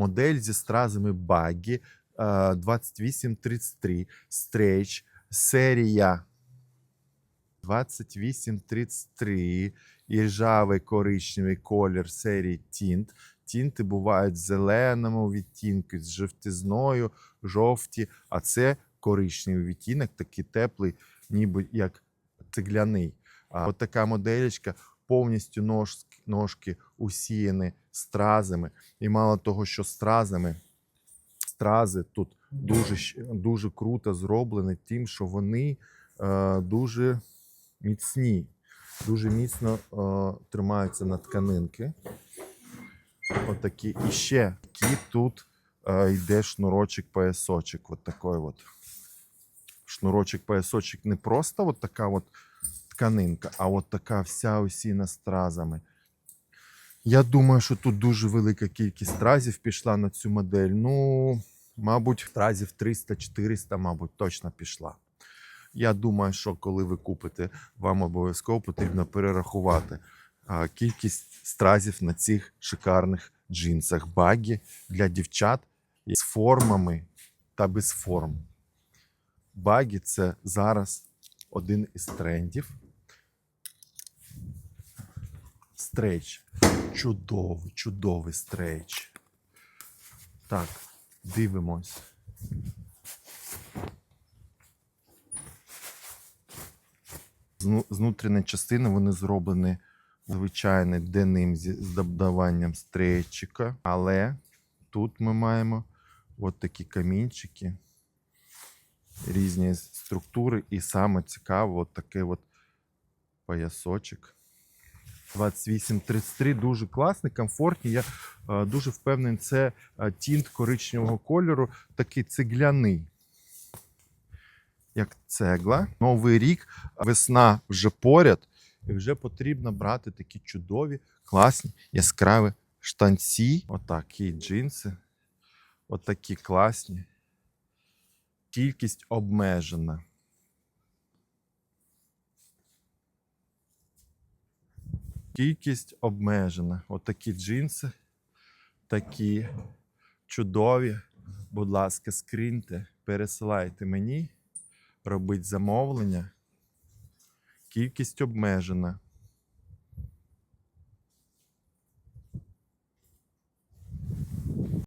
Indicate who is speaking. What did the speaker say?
Speaker 1: Модель зі стразами Багі 2833 Stretch, серія 2833 і ржавий коричневий колір серії Тінт. Тінти бувають в зеленому відтінку, з жовтизною, жовті, а це коричневий відтінок, такий теплий, ніби як цегляний. А от така моделечка, повністю ножки, усіяні стразами. І мало того, що стразами, стрази тут дуже, дуже круто зроблені тим, що вони е, дуже міцні, дуже міцно е, тримаються на тканинки. Отакі. І ще такий тут е, йде шнурочок поясочок. От такий от. Шнурочок поясочок не просто от така от тканинка, а от така вся осіна стразами. Я думаю, що тут дуже велика кількість стразів пішла на цю модель. Ну, мабуть, стразів 300-400, мабуть, точно пішла. Я думаю, що коли ви купите, вам обов'язково потрібно перерахувати кількість стразів на цих шикарних джинсах. Багі для дівчат з формами та без форм. Багі це зараз один із трендів. Стрейч. Чудовий, чудовий стрейч. Так, дивимось. З ну- внутрішньої частини вони зроблені звичайний деним з додаванням стрейчика, але тут ми маємо от такі камінчики, різні структури, і саме цікаво, от такий от поясочок. 2833 дуже класний, комфортний. Я е, дуже впевнений, це е, тінт коричневого кольору, такий цегляний. Як цегла. Новий рік, весна вже поряд, і вже потрібно брати такі чудові, класні, яскраві штанці. Отакі джинси. Отакі класні. Кількість обмежена. Кількість обмежена. Отакі джинси, такі чудові. Будь ласка, скриньте, пересилайте мені, робіть замовлення. Кількість обмежена.